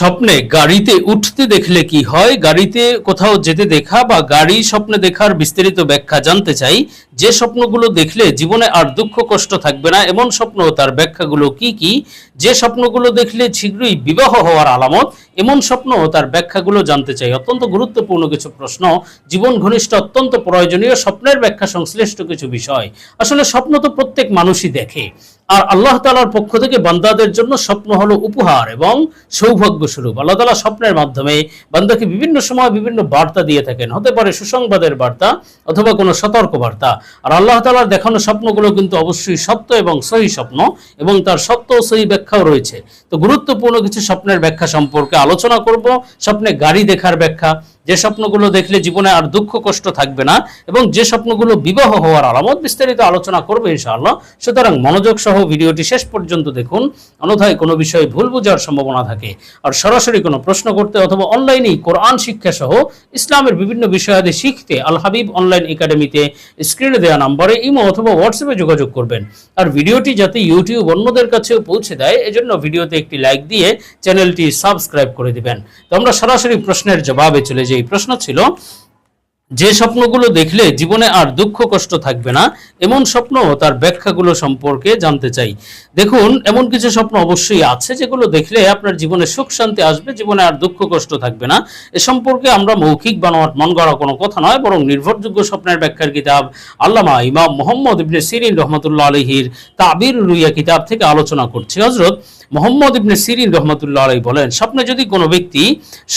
স্বপ্নে গাড়িতে উঠতে দেখলে কি হয়? গাড়িতে কোথাও যেতে দেখা বা গাড়ি স্বপ্নে দেখার বিস্তারিত ব্যাখ্যা জানতে চাই। যে স্বপ্নগুলো দেখলে জীবনে আর দুঃখ কষ্ট থাকবে না, এমন স্বপ্ন তার ব্যাখ্যাগুলো কি কি? যে স্বপ্নগুলো দেখলে শীঘ্রই বিবাহ হওয়ার আলামত, এমন স্বপ্ন তার ব্যাখ্যাগুলো জানতে চাই। অত্যন্ত গুরুত্বপূর্ণ কিছু প্রশ্ন। জীবন ঘনিষ্ঠ অত্যন্ত প্রয়োজনীয় স্বপ্নের ব্যাখ্যা সংশ্লিষ্ট কিছু বিষয়। আসলে স্বপ্ন তো প্রত্যেক মানুষই দেখে। আর আল্লাহ তালার পক্ষ থেকে বান্দাদের জন্য স্বপ্ন হলো উপহার এবং সৌভাগ্য স্বরূপ আল্লাহ তালা স্বপ্নের মাধ্যমে বান্দাকে বিভিন্ন সময় বিভিন্ন বার্তা দিয়ে থাকেন। হতে পারে সুসংবাদের বার্তা অথবা কোনো সতর্ক বার্তা আর আল্লাহ তালার দেখানো স্বপ্নগুলো কিন্তু অবশ্যই সত্য এবং সহি স্বপ্ন এবং তার সত্য ও সহি ব্যাখ্যাও রয়েছে। তো গুরুত্বপূর্ণ কিছু স্বপ্নের ব্যাখ্যা সম্পর্কে আলোচনা করব। স্বপ্নে গাড়ি দেখার ব্যাখ্যা যে স্বপ্নগুলো দেখলে জীবনে আর দুঃখ, কষ্ট থাকবে না এবং যে স্বপ্নগুলো বিবাহ হওয়ার আলামত বিস্তারিত আলোচনা করবে ইনশাআল্লাহ। সুতরাং মনোযোগ সহ ভিডিওটি শেষ পর্যন্ত দেখুন। অন্যথায় কোনো বিষয়ে ভুল বোঝার সম্ভাবনা থাকে। আর সরাসরি কোনো প্রশ্ন করতে অথবা অনলাইনেই কোরআন শিক্ষা সহ ইসলামের বিভিন্ন বিষয়াদি শিখতে আল হাবিব অনলাইন একাডেমিতে স্ক্রিনে দেওয়া নম্বরে ইমো অথবা হোয়াটসঅ্যাপে যোগাযোগ করবেন। আর ভিডিওটি যাতে ইউটিউব অন্যদের কাছেও পৌঁছে দেয়, এজন্য ভিডিওতে একটি লাইক দিয়ে চ্যানেলটি সাবস্ক্রাইব করে দিবেন। তো আমরা সরাসরি প্রশ্নের জবাবে চলে যাই। প্রশ্ন ছিল, যে স্বপ্নগুলো দেখলে জীবনে আর দুঃখ কষ্ট থাকবে না, এমন স্বপ্ন তার ব্যাখ্যাগুলো সম্পর্কে জানতে চাই। দেখুন, এমন কিছু স্বপ্ন অবশ্যই আছে যেগুলো দেখলে আপনার জীবনে সুখ শান্তি আসবে, জীবনে আর দুঃখ কষ্ট থাকবে না। এ সম্পর্কে আমরা মৌখিক বানোয়াট মন গড়া কোনো কথা নয়, বরং নির্ভরযোগ্য স্বপ্নের ব্যাখ্যার কিতাব আল্লামা ইমাম মোহাম্মদ ইবনে সিরিন রহমতুল্লাহ আলহির তাবির রুইয়া কিতাব থেকে আলোচনা করছি। হজরত মোহাম্মদ ইবনে সিরিন রহমতুল্লাহ আলাই বলেন, স্বপ্নে যদি কোনো ব্যক্তি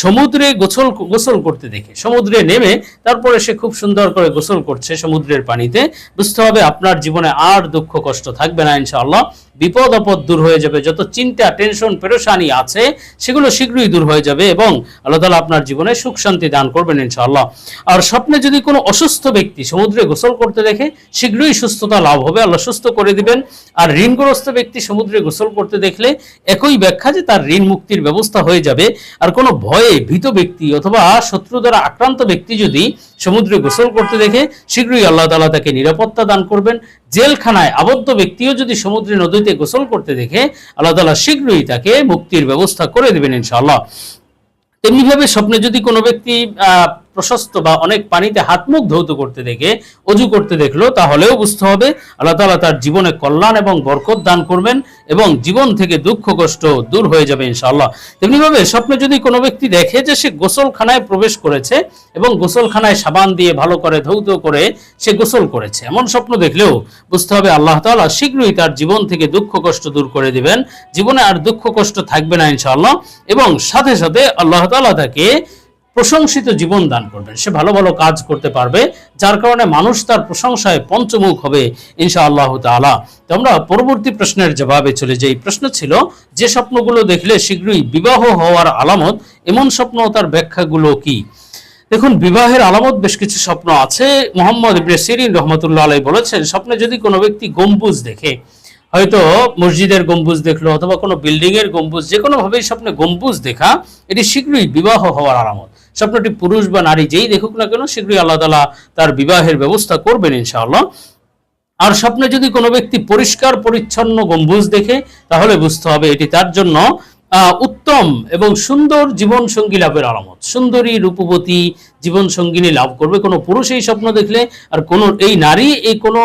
সমুদ্রে গোসল গোসল করতে দেখে, সমুদ্রে নেমে তারপরে সে খুব সুন্দর করে গোসল করছে সমুদ্রের পানিতে, বুঝতে হবে আপনার জীবনে আর দুঃখ কষ্ট থাকবে না ইনশাআল্লাহ। বিপদ আপদ দূর হয়ে যাবে, যত চিন্তা টেনশন পেরেশানি আছে, সেগুলো শীঘ্রই দূর হয়ে যাবে এবং আল্লাহ তালা আপনার জীবনে সুখ শান্তি দান করবেন ইনশাআল্লাহ। আর স্বপ্নে যদি কোনো অসুস্থ ব্যক্তি সমুদ্রে গোসল করতে দেখে, শীঘ্রই সুস্থতা লাভ হবে, আল্লাহ সুস্থ করে দিবেন। আর ঋণগ্রস্ত ব্যক্তি সমুদ্রে গোসল করতে দেখলে, একই ব্যাখ্যা যে তার ঋণ মুক্তির ব্যবস্থা হয়ে যাবে। আর কোনো ভয়ে ভীত ব্যক্তি অথবা শত্রু দ্বারা আক্রান্ত ব্যক্তি যদি সমুদ্রে গোসল করতে দেখে, শীঘ্রই আল্লাহ তালা তাকে নিরাপত্তা দান করবেন। জেলখানায় আবদ্ধ ব্যক্তিও যদি সমুদ্রে নদীতে গোসল করতে দেখে, আল্লাহ তালা শীঘ্রই তাকে মুক্তির ব্যবস্থা করে দেবেন ইনশাআল্লাহ। তেমনিভাবে স্বপ্নে যদি কোনো ব্যক্তি প্রশস্ত বা অনেক পানিতে হাত মুখ ধৌত করতে দেখে, অজু করতে দেখল, তাহলেও বুঝতে হবে আল্লাহ তালা তার জীবনে কল্যাণ এবং বরকত দান করবেন এবং জীবন থেকে দুঃখ, কষ্ট দূর হয়ে যাবে ইনশাআল্লাহ। তেমনিভাবে স্বপ্নে যদি কোনো ব্যক্তি দেখে যে সে গোসলখানায় প্রবেশ করেছে এবং গোসলখানায় সাবান দিয়ে ভালো করে ধৌত করে সে গোসল করেছে, এমন স্বপ্ন দেখলেও বুঝতে হবে আল্লাহ তাআলা শীঘ্রই তার জীবন থেকে দুঃখ, কষ্ট দূর করে দিবেন। জীবনে আর দুঃখ, কষ্ট থাকবে না ইনশাআল্লাহ এবং সাথে সাথে আল্লাহ তাআলা তাকে প্রশংসিত জীবন দান করবেন। সে ভালো ভালো কাজ করতে পারবে, যার কারণে মানুষ তার প্রশংসায় পঞ্চমুখ হবে ইনশা আল্লাহ তালা তো আমরা পরবর্তী প্রশ্নের জবাবে চলে যাই। প্রশ্ন ছিল, যে স্বপ্নগুলো দেখলে শীঘ্রই বিবাহ হওয়ার আলামত, এমন স্বপ্ন তার ব্যাখ্যাগুলো কি? দেখুন, বিবাহের আলামত বেশ কিছু স্বপ্ন আছে। মোহাম্মদ ইবনে সিরিন রহমতুল্লাহ আলাই বলেছেন, স্বপ্নে যদি কোনো ব্যক্তি গম্বুজ দেখে, হয়তো মসজিদের গম্বুজ দেখল অথবা কোনো বিল্ডিংয়ের গম্বুজ যে কোনোভাবেই স্বপ্নে গম্বুজ দেখা, এটি শীঘ্রই বিবাহ হওয়ার আলামত। স্বপ্নটি পুরুষ বা নারী যেই দেখুক না কেন, শীঘ্রই আল্লাহ তালা তার বিবাহের ব্যবস্থা করবেন ইনশাআল্লাহ। আর স্বপ্নে যদি কোনো ব্যক্তি পরিষ্কার, পরিচ্ছন্ন গম্বুজ দেখে, তাহলে বুঝতে হবে এটি তার জন্য উত্তম এবং সুন্দর জীবন সঙ্গী লাভের আলামত। সুন্দরী রূপবতী জীবন সঙ্গিনী লাভ করবে। কোনো পুরুষ এই স্বপ্ন দেখলে আর কোনো এই নারী, এই কোনো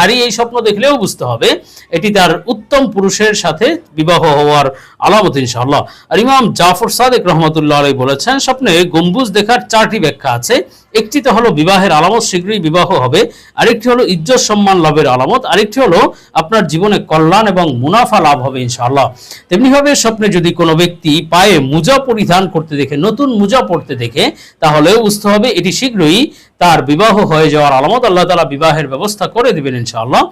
নারী এই স্বপ্ন দেখলেও বুঝতে হবে, এটি তার উত্তম পুরুষের সাথে বিবাহ হওয়ার আলামত ইনশাআল্লাহ। আর ইমাম জাফর সাদেক রহমতুল্লাহ বলেছেন, স্বপ্নে গম্বুজ দেখার চারটি ব্যাখ্যা আছে। একটিতে হলো বিবাহের আলামত, শীঘ্রই বিবাহ হবে। আরেকটি হলো ইজ্জত সম্মান লাভের আলামত। আরেকটি হলো আপনার জীবনে কল্যাণ এবং মুনাফা লাভ হবে ইনশাআল্লাহ। তেমনিভাবে স্বপ্নে যদি কোনো ব্যক্তি পায়ে মোজা পরিধান করতে দেখে, নতুন মোজা পড়তে দেখে তাহলে বুঝতে হবে এটি শীঘ্রই তার বিবাহ হয়ে যাওয়ার আলামত আল্লাহ তালা বিবাহের ব্যবস্থা করে দিবেন ইনশাআল্লাহ।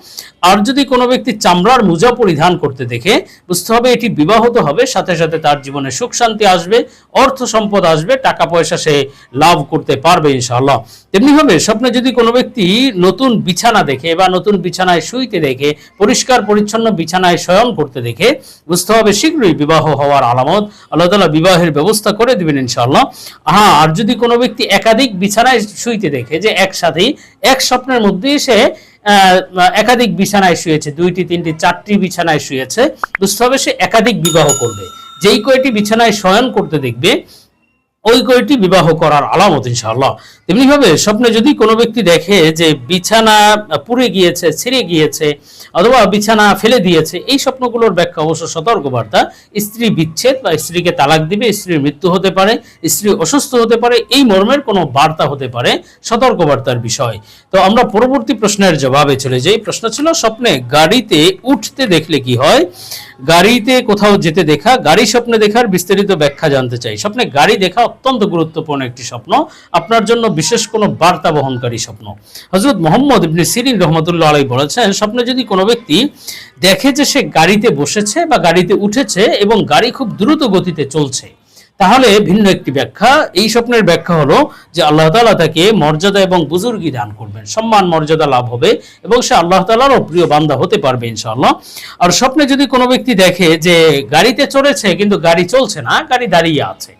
আর যদি কোনো ব্যক্তি চামড়ার মোজা পরিধান করতে দেখে, বুঝতে হবে এটি বিবাহত হবে, সাথে সাথে তার জীবনে সুখ শান্তি আসবে, অর্থ সম্পদ আসবে, টাকা পয়সা সে লাভ করতে পারবে ইনশাআল্লাহ। তেমনিভাবে স্বপ্নে যদি কোনো ব্যক্তি নতুন বিছানা দেখে বা নতুন বিছানায় শুইতে দেখে, পরিষ্কার পরিচ্ছন্ন বিছানায় শয়ন করতে দেখে, বুঝতে হবে শীঘ্রই বিবাহ হওয়ার আলামত আল্লাহ তালা বিবাহের ব্যবস্থা করে দিবেন ইনশাআল্লাহ। হ্যাঁ আর যদি কোনো ব্যক্তি একাধিক বিছানায় শুইতে দেখে যে একসাথেই, এক স্বপ্নের মধ্যেই সে একাধিক বিছানায় শুয়েছে, দুইটি, তিনটি, চারটি বিছানায় শুয়েছে। বুঝতে হবে সে একাধিক বিবাহ করবে। যেই কয়টি বিছানায় শয়ন করতে দেখবে ওই কয়টি বিবাহ করার আলামত, ইনশাআল্লাহ। তেমনি ভাবে স্বপ্নে যদি কোনো ব্যক্তি দেখে যে বিছানা পুড়ে গিয়েছে, ছিঁড়ে গিয়েছে, অথবা বিছানা ফেলে দিয়েছে, এই স্বপ্নগুলোর ব্যাখ্যা অবশ্য সতর্কবার্তা। স্ত্রী বিচ্ছেদ বা স্ত্রীকে তালাক দিবে, স্ত্রীর মৃত্যু হতে পারে, স্ত্রী অসুস্থ হতে পারে, এই মর্মের কোনো বার্তা হতে পারে সতর্কবার্তার বিষয়। তো আমরা পরবর্তী প্রশ্নের জবাবে চলে যাই। প্রশ্ন ছিল, স্বপ্নে গাড়িতে উঠতে দেখলে কি হয়? গাড়িতে কোথাও যেতে দেখা, গাড়ি স্বপ্নে দেখার বিস্তারিত ব্যাখ্যা জানতে চাই। স্বপ্নে গাড়ি দেখা অত্যন্ত গুরুত্বপূর্ণ একটি স্বপ্ন। আপনার জন্য বিশেষ কোনো বার্তা বহনকারী স্বপ্ন। হজরত মোহাম্মদ ইবনে সিরিন রহমতুল্লাহ আলাই বলেছেন, স্বপ্নে যদি কোনো ব্যক্তি দেখে যে সে গাড়িতে বসেছে বা গাড়িতে উঠেছে এবং গাড়ি খুব দ্রুত গতিতে চলছে, তাহলে ভিন্ন একটি ব্যাখ্যা। এই স্বপ্নের ব্যাখ্যা হলো যে আল্লাহ তাআলা তাকে মর্যাদা এবং বুজুর্গি দান করবেন। সম্মান, মর্যাদা লাভ হবে এবং সে আল্লাহ তাআলারও প্রিয় বান্দা হতে পারবে ইনশাআল্লাহ। আর স্বপ্নে যদি কোনো ব্যক্তি দেখে যে গাড়িতে চড়েছে কিন্তু গাড়ি চলছে না, গাড়ি দাঁড়িয়ে আছে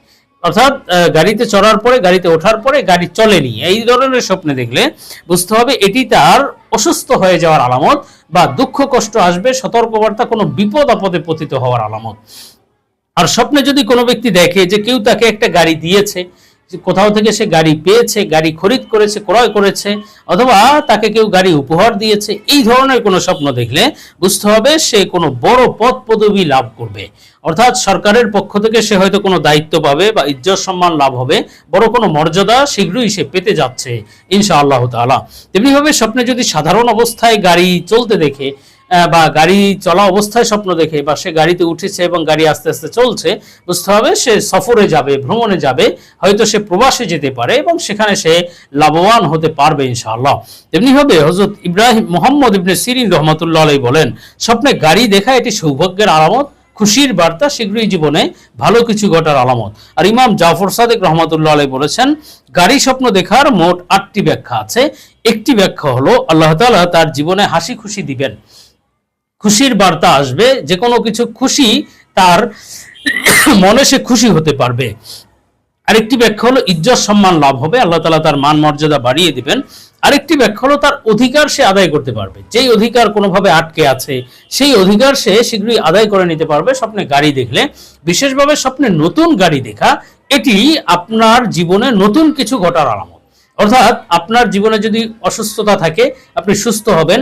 অর্থাৎ গাড়িতে চড়ার পরে, গাড়িতে ওঠার পরে গাড়ি চলেনি। এই ধরনের স্বপ্নে দেখলে বুঝতে হবে এটি তার অসুস্থ হয়ে যাওয়ার আলামত বা দুঃখ কষ্ট আসবে, সতর্কবার্তা, কোনো বিপদ আপদে পতিত হওয়ার আলামত। আর স্বপ্নে যদি কোনো ব্যক্তি দেখে যে কেউ তাকে একটা গাড়ি দিয়েছে কোথাও থেকে সে গাড়ি পেয়েছে, গাড়ি খরিদ করেছে, ক্রয় করেছে, অথবা তাকে কেউ গাড়ি উপহার দিয়েছে, এই ধরনের কোনো স্বপ্ন দেখলে বুঝতে হবে সে কোনো বড় পদ পদবি লাভ করবে। অর্থাৎ সরকারের পক্ষ থেকে সে হয়তো কোনো দায়িত্ব পাবে বা ইজ্জত সম্মান লাভ হবে, বড় কোনো মর্যাদা শীঘ্রই সে পেতে যাচ্ছে ইনশা আল্লাহ তাআলা। তেমনিভাবে স্বপ্নে যদি সাধারণ অবস্থায় গাড়ি চলতে দেখে বা গাড়ি চলা অবস্থায় স্বপ্ন দেখে, বা সে গাড়িতে উঠেছে এবং গাড়ি আস্তে আস্তে চলছে, বুঝতে হবে সে সফরে যাবে, ভ্রমণে যাবে, হয়তো সে প্রবাসে যেতে পারে এবং সেখানে সে লাভবান হতে পারবে ইনশাআল্লাহ। তেমনিভাবে হজরত ইব্রাহিম মোহাম্মদ ইবনে সিরিন রহমতুল্লাহ আলাই বলেন, স্বপ্নে গাড়ি দেখা এটি সৌভাগ্যের আলামত, খুশির বার্তা, শীঘ্রই জীবনে ভালো কিছু ঘটার আলামত। আর ইমাম জাফর সাদেক রহমতুল্লাহ আলাই বলেছেন, গাড়ি স্বপ্ন দেখার মোট আটটি ব্যাখ্যা আছে। একটি ব্যাখ্যা হলো, আল্লাহ তাআলা তার জীবনে হাসি খুশি দিবেন। খুশির বার্তা আসবে, যে কোনো কিছু খুশি তার মনে সে খুশি হতে পারবে। আরেকটি ব্যাখ্যা হলো, ইজ্জত সম্মান লাভ হবে, আল্লাহ তালা তার মান মর্যাদা বাড়িয়ে দিবেন। আরেকটি ব্যাখ্যা হলো, তার অধিকার সে আদায় করতে পারবে। যেই অধিকার কোনোভাবে আটকে আছে, সেই অধিকার সে শীঘ্রই আদায় করে নিতে পারবে স্বপ্নে গাড়ি দেখলে। বিশেষভাবে স্বপ্নে নতুন গাড়ি দেখা, এটি আপনার জীবনে নতুন কিছু ঘটার আলামত। অর্থাৎ আপনার জীবনে যদি অসুস্থতা থাকে, আপনি সুস্থ হবেন।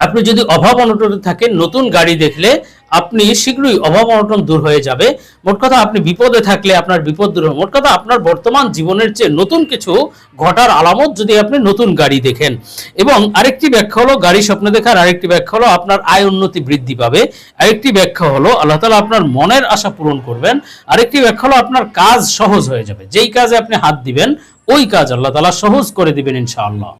আপনি যদি অভাব অনটনে থাকেন, নতুন গাড়ি দেখলে আপনি শীঘ্রই অভাব অনটন দূর হয়ে যাবে। মোট কথা আপনি বিপদে থাকলে আপনার বিপদ দূর হবে। মোট কথা আপনার বর্তমান জীবনের চেয়ে নতুন কিছু ঘটার আলামত যদি আপনি নতুন গাড়ি দেখেন। এবং আরেকটি ব্যাখ্যা হলো, গাড়ি স্বপ্ন দেখার আরেকটি ব্যাখ্যা হলো, আপনার আয় উন্নতি বৃদ্ধি পাবে। আরেকটি ব্যাখ্যা হলো, আল্লাহ তালা আপনার মনের আশা পূরণ করবেন। আরেকটি ব্যাখ্যা হলো, আপনার কাজ সহজ হয়ে যাবে। যেই কাজে আপনি হাত দিবেন, ওই কাজ আল্লাহ তালা সহজ করে দিবেন ইনশাআল্লাহ।